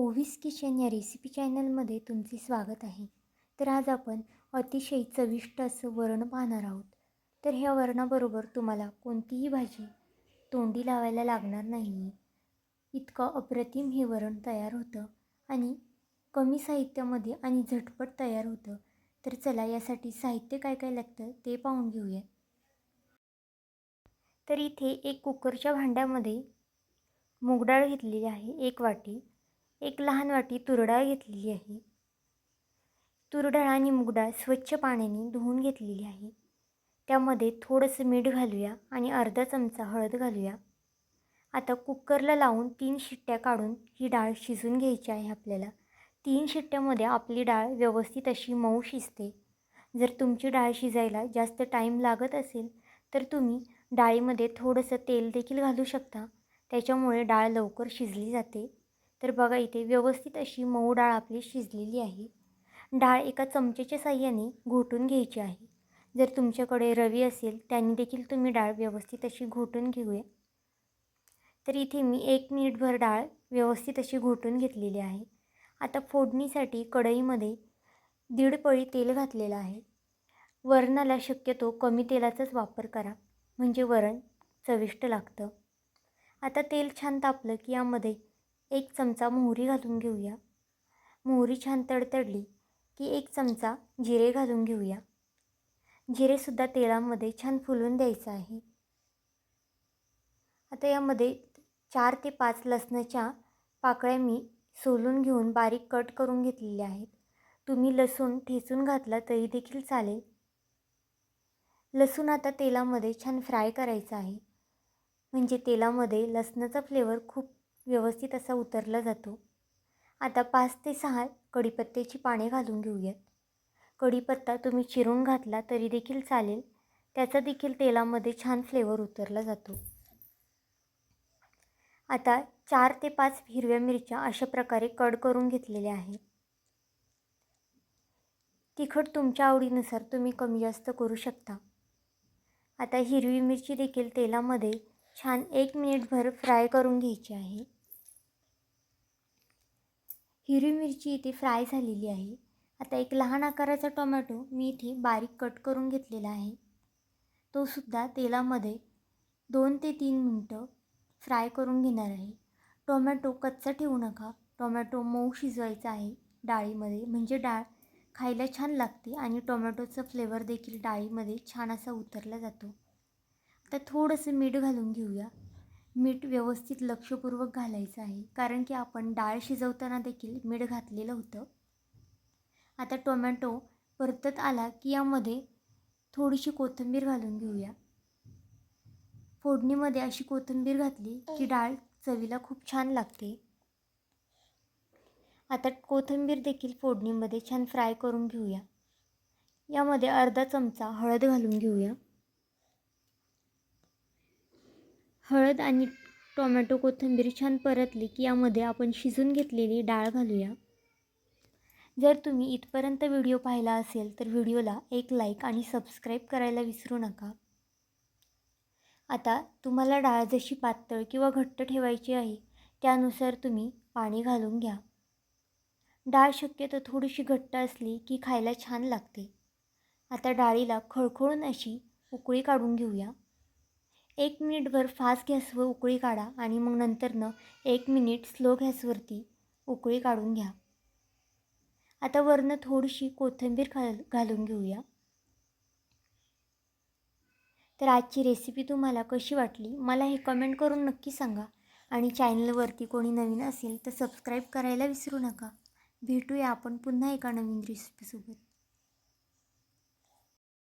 Ovis kitchen या recipe चॅनलमध्ये तुमचे स्वागत आहे. तर आज आपण अतिशय चविष्ट असं वरण पाहणार आहोत. तर ह्या वरणाबरोबर तुम्हाला कोणतीही भाजी तोंडी लावायला लागणार नाही. इतकं अप्रतिम हे वरण तयार होतं आणि कमी साहित्यामध्ये आणि झटपट तयार होतं. तर चला यासाठी साहित्य काय काय लागतं ते पाहून घेऊया. तर इथे एक कुकरच्या भांड्यामध्ये मूगडाळ घेतलेली आहे एक वाटी. एक लहान वाटी तुरडाळ घेतलेली आहे. तुरडाळ आणि मुगडाळ स्वच्छ पाण्याने धुवून घेतलेली आहे. त्यामध्ये थोडंसं मीठ घालूया आणि अर्धा चमचा हळद घालूया. आता कुकरला लावून तीन शिट्ट्या काढून ही डाळ शिजून घ्यायची आहे आपल्याला. तीन शिट्ट्यामध्ये आपली डाळ व्यवस्थित अशी मऊ शिजते. जर तुमची डाळ शिजायला जास्त टाईम लागत असेल तर तुम्ही डाळीमध्ये थोडंसं तेल देखील घालू शकता. त्याच्यामुळे डाळ लवकर शिजली जाते. तर बघा इथे व्यवस्थित अशी मऊ डाळ आपली शिजलेली आहे. डाळ एका चमचेच्या साह्याने घोटून घ्यायची आहे. जर तुमच्याकडे रवी असेल त्यांनी देखील तुम्ही डाळ व्यवस्थित अशी घोटून घेऊया. तर इथे मी एक मिनिटभर डाळ व्यवस्थित अशी घोटून घेतलेली आहे. आता फोडणीसाठी कढईमध्ये दीड पळी तेल घातलेलं आहे. वरणाला शक्यतो कमी तेलाचाच वापर करा म्हणजे वरण चविष्ट लागतं. आता तेल छान तापलं की यामध्ये एक चमचा मोहरी घालून घेऊया. मोहरी छान तडतडली की एक चमचा जिरे घालून घेऊया. जिरेसुद्धा तेलामध्ये छान फुलून द्यायचं आहे. आता यामध्ये चार ते पाच लसणाच्या पाकळ्या मी सोलून घेऊन बारीक कट करून घेतलेल्या आहेत. तुम्ही लसूण ठेचून घातला तरी देखील चालेल. लसूण आता तेलामध्ये छान फ्राय करायचं आहे. म्हणजे तेलामध्ये लसणाचा फ्लेवर खूप व्यवस्थित असा उतरला जातो. आता पाच ते सहा कढीपत्त्याची पाने घालून घेऊयात. कढीपत्ता तुम्ही चिरून घातला तरी देखील चालेल. त्याचा देखील तेलामध्ये छान फ्लेवर उतरला जातो. आता चार ते पाच हिरव्या मिरच्या अशा प्रकारे कड करून घेतलेल्या आहेत. तिखट तुमच्या आवडीनुसार तुम्ही कमी जास्त करू शकता. आता हिरवी मिरची देखील तेलामध्ये छान एक मिनिटभर फ्राय करून घ्यायची आहे. हिरवी मिरची इथे फ्राय झालेली आहे. आता एक लहान आकाराचा टोमॅटो मी इथे बारीक कट करून घेतलेला आहे. तो सुद्धा तेलामध्ये दोन ते तीन मिनटं फ्राय करून घेणार आहे. टोमॅटो कच्चा ठेवू नका. टोमॅटो मऊ शिजवायचा आहे डाळीमध्ये. म्हणजे डाळ खायला छान लागते आणि टोमॅटोचा फ्लेवर देखील डाळीमध्ये छान असा उतरला जातो. आता थोडंसं मीठ घालून घेऊया. मीठ व्यवस्थित लक्षपूर्वक घालायचं आहे. कारण की आपण डाळ शिजवताना देखील मीठ घातलेलं होतं. आता टोमॅटो परतत आला की यामध्ये थोडीशी कोथिंबीर घालून घेऊया. फोडणीमध्ये अशी कोथिंबीर घातली की डाळ चवीला खूप छान लागते. आता कोथिंबीर देखील फोडणीमध्ये छान फ्राय करून घेऊया. यामध्ये अर्धा चमचा हळद घालून घेऊया. हळद आणि टोमॅटो कोथिंबीर छान परतली की यामध्ये आपण शिजून घेतलेली डाळ घालूया. जर तुम्ही इथपर्यंत व्हिडिओ पाहिला असेल तर व्हिडिओला एक लाईक आणि सबस्क्राईब करायला विसरू नका. आता तुम्हाला डाळ जशी पातळ किंवा घट्ट ठेवायची आहे त्यानुसार तुम्ही पाणी घालून घ्या. डाळ शक्यतो थोडीशी घट्ट असली की खायला छान लागते. आता डाळीला खळखळून अशी उकळी काढून घेऊया. एक मिनिटभर फास्ट गॅसवर उकळी काढा आणि मग नंतरनं एक मिनिट स्लो गॅसवरती उकळी काढून घ्या. आता वरनं थोडीशी कोथिंबीर घाल घालून घेऊया. तर आजची रेसिपी तुम्हाला कशी वाटली? मला हे कमेंट करून नक्की सांगा. आणि चॅनलवरती कोणी नवीन असेल तर सबस्क्राईब करायला विसरू नका. भेटूया आपण पुन्हा एका नवीन रेसिपीसोबत